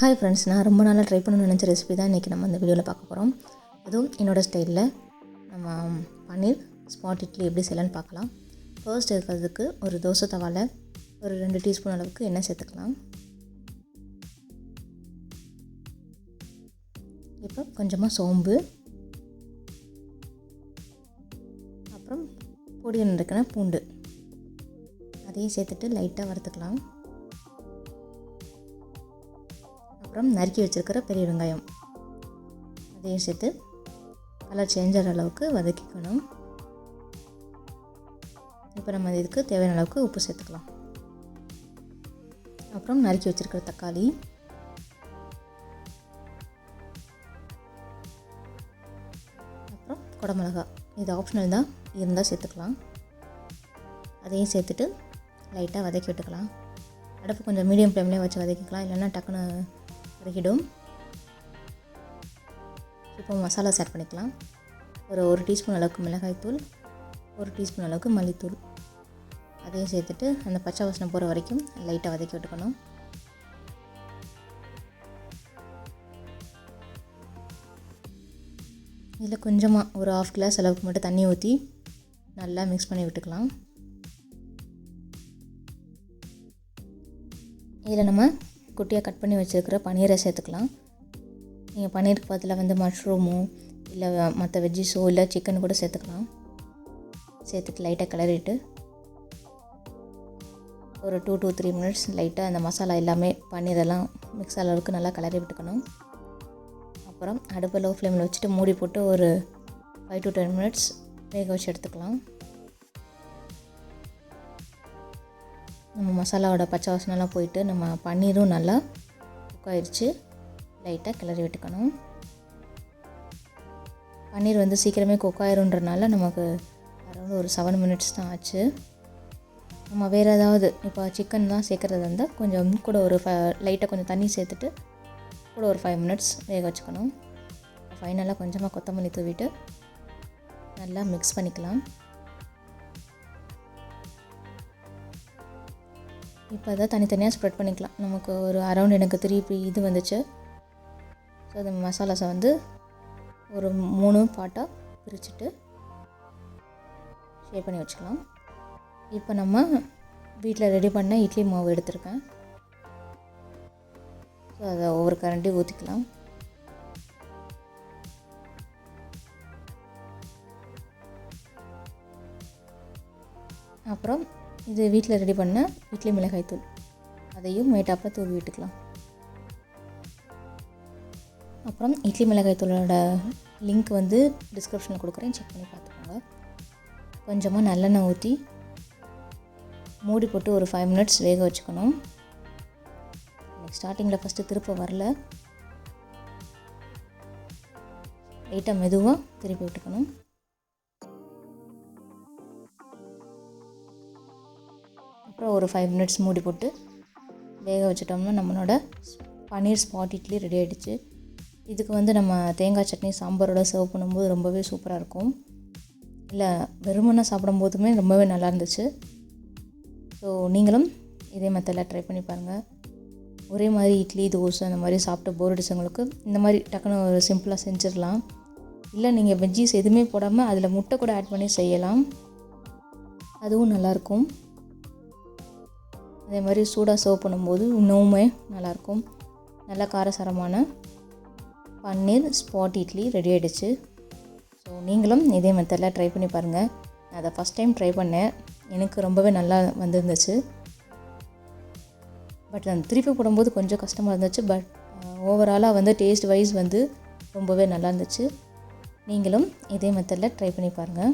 Hi friends நான் ரொம்ப நாளாக ட்ரை பண்ணணும்னு நினச்ச ரெசிபி தான் இன்றைக்கி நம்ம இந்த வீடியோவில் பார்க்க போகிறோம் அதுவும் என்னோடய ஸ்டைலில் நம்ம பன்னீர் ஸ்பாட் இட்லி எப்படி செய்யலான்னு பார்க்கலாம். ஃபர்ஸ்ட் இருக்கிறதுக்கு ஒரு தோசை தவாவில் ஒரு ரெண்டு டீஸ்பூன் அளவுக்கு எண்ணெய் சேர்த்துக்கலாம். இப்போ கொஞ்சமாக சோம்பு. அப்புறம் பொடி நறுக்கின பூண்டு. அதையும் சேர்த்துட்டு லைட்டாக வறுத்துக்கலாம். அப்புறம் நறுக்கி வச்சுருக்கிற பெரிய வெங்காயம். அதையும் சேர்த்து கலர் சேஞ்ச் ஆகிற அளவுக்கு வதக்கிக்கணும். இப்போ நம்ம இதுக்கு தேவையான அளவுக்கு உப்பு சேர்த்துக்கலாம். அப்புறம் நறுக்கி வச்சுருக்கிற தக்காளி. அப்புறம் குடமிளகா. இது ஆப்ஷனல் தான். இருந்தால் சேர்த்துக்கலாம். அதையும் சேர்த்துட்டு லைட்டாக வதக்கி விட்டுக்கலாம். அடுப்பு கொஞ்சம் மீடியம் ஃப்ளேம்லேயே வச்சு வதக்கிக்கலாம். இல்லைன்னா டக்குன்னு கருகிடும் இப்போ மசாலா ஆட் பண்ணிக்கலாம். ஒரு ஒரு டீஸ்பூன் அளவுக்கு மிளகாய்த்தூள் ஒரு டீஸ்பூன் அளவுக்கு மல்லித்தூள். அதையும் சேர்த்துட்டு அந்த பச்சை வாசனை போகிற வரைக்கும் லைட்டாக வதக்கி விட்டுக்கணும். இதில் கொஞ்சமாக ஒரு ஆஃப் கிளாஸ் அளவுக்கு மட்டும் தண்ணி ஊற்றி நல்லா மிக்ஸ் பண்ணி விட்டுக்கலாம். இதில் நம்ம குட்டியாக கட் பண்ணி வச்சுருக்கிற பன்னீரை சேர்த்துக்கலாம். நீங்கள் பன்னீருக்கு பதில் வந்து மஷ்ரூமோ இல்லை மற்ற வெஜ்ஜிஸோ இல்லை சிக்கன் கூட சேர்த்துக்கலாம். சேர்த்துட்டு லைட்டாக கிளறிட்டு ஒரு டூ டூ த்ரீ மினிட்ஸ் லைட்டாக அந்த மசாலா எல்லாமே பன்னீரெல்லாம் மிக்ஸ் அளவுக்கு நல்லா கிளறி விட்டுக்கணும். அப்புறம் அடுப்பை லோ ஃப்ளேமில் வச்சுட்டு மூடி போட்டு ஒரு ஃபைவ் டு டென் மினிட்ஸ் வேக வச்சு எடுத்துக்கலாம். நம்ம மசாலாவோட பச்சை வாசனைலாம் போயிட்டு நம்ம பன்னீரும் நல்லா குக் ஆயிடுச்சு லைட்டாக கிளறி விட்டுக்கணும். பன்னீர் வந்து சீக்கிரமே குக் நமக்கு அரௌண்ட் ஒரு செவன் மினிட்ஸ் தான் ஆச்சு. நம்ம வேறு ஏதாவது இப்போ சிக்கன் தான் சேர்க்குறது வந்து கொஞ்சம் கூட ஒரு ஃப லைட்டாக கொஞ்சம் தண்ணி சேர்த்துட்டு கூட ஒரு ஃபைவ் மினிட்ஸ் வேக வச்சுக்கணும். ஃபைனலாக கொஞ்சமாக கொத்தமல்லி தூவிட்டு நல்லா மிக்ஸ் பண்ணிக்கலாம். இப்போ அதை தனித்தனியாக ஸ்ப்ரெட் பண்ணிக்கலாம். நமக்கு ஒரு அரௌண்ட் எனக்கு த்ரீ இது வந்துச்சு. ஸோ அந்த மசாலாஸை வந்து ஒரு மூணு பாட்டாக பிரிச்சுட்டு ஷேர் பண்ணி வச்சுக்கலாம். இப்போ நம்ம வீட்டில் ரெடி பண்ண இட்லி மாவு எடுத்திருக்கேன். ஸோ அதை ஒவ்வொரு கரண்டி ஊற்றிக்கலாம் அப்புறம் இது வீட்டில் ரெடி பண்ண இட்லி மிளகாய்த்தூள் அதையும் மேட்டாப்பில் தூவி விட்டுக்கலாம். அப்புறம் இட்லி மிளகாய்த்தூளோட லிங்க் வந்து டிஸ்கிரிப்ஷனில் கொடுக்குறேன். செக் பண்ணி பார்த்துக்கோங்க. கொஞ்சமாக நல்லெண்ணெய் ஊற்றி மூடி போட்டு ஒரு ஃபைவ் மினிட்ஸ் வேக வச்சுக்கணும். எனக்கு ஸ்டார்டிங்கில் ஃபஸ்ட்டு திருப்ப வரல. லைட்டாக மெதுவாக திருப்பி விட்டுக்கணும். அப்புறம் ஒரு ஃபைவ் மினிட்ஸ் மூடி போட்டு வேக வச்சிட்டோம்னா நம்மளோட பன்னீர் ஸ்பாட் இட்லி ரெடி ஆகிடுச்சு இதுக்கு வந்து நம்ம தேங்காய் சட்னி சாம்பாரோட சர்வ் பண்ணும்போது ரொம்பவே சூப்பராக இருக்கும். இல்லை வெறுமனை சாப்பிடும்போதுமே ரொம்பவே நல்லா இருந்துச்சு. ஸோ நீங்களும் இதே மெத்தடில் ட்ரை பண்ணி பாருங்கள் ஒரே மாதிரி இட்லி தோசை அந்த மாதிரி சாப்பிட்டு போர் அடிச்சவங்களுக்கு இந்த மாதிரி டக்குன்னு ஒரு சிம்பிளாக செஞ்சிடலாம். இல்லை நீங்கள் வெஜ்ஜீஸ் எதுவுமே போடாமல் அதில் முட்டை கூட ஆட் பண்ணி செய்யலாம். அதுவும் நல்லாயிருக்கும் அதே மாதிரி சூடாக சர்வ் பண்ணும்போது இன்னுமே நல்லாயிருக்கும். நல்ல காரசாரமான பன்னீர் ஸ்பாட் இட்லி ரெடி ஆகிடுச்சு ஸோ நீங்களும் இதே மெத்தடில் ட்ரை பண்ணி பாருங்கள் நான் அதை ஃபஸ்ட் டைம் ட்ரை பண்ணேன். எனக்கு ரொம்பவே நல்லா வந்திருந்துச்சு. பட் நான் திருப்பி போடும்போது கொஞ்சம் கஷ்டமாக இருந்துச்சு. பட் ஓவராலாக வந்து டேஸ்ட் வைஸ் வந்து ரொம்பவே நல்லா இருந்துச்சு. நீங்களும் இதே மெத்தடில் ட்ரை பண்ணி பாருங்கள்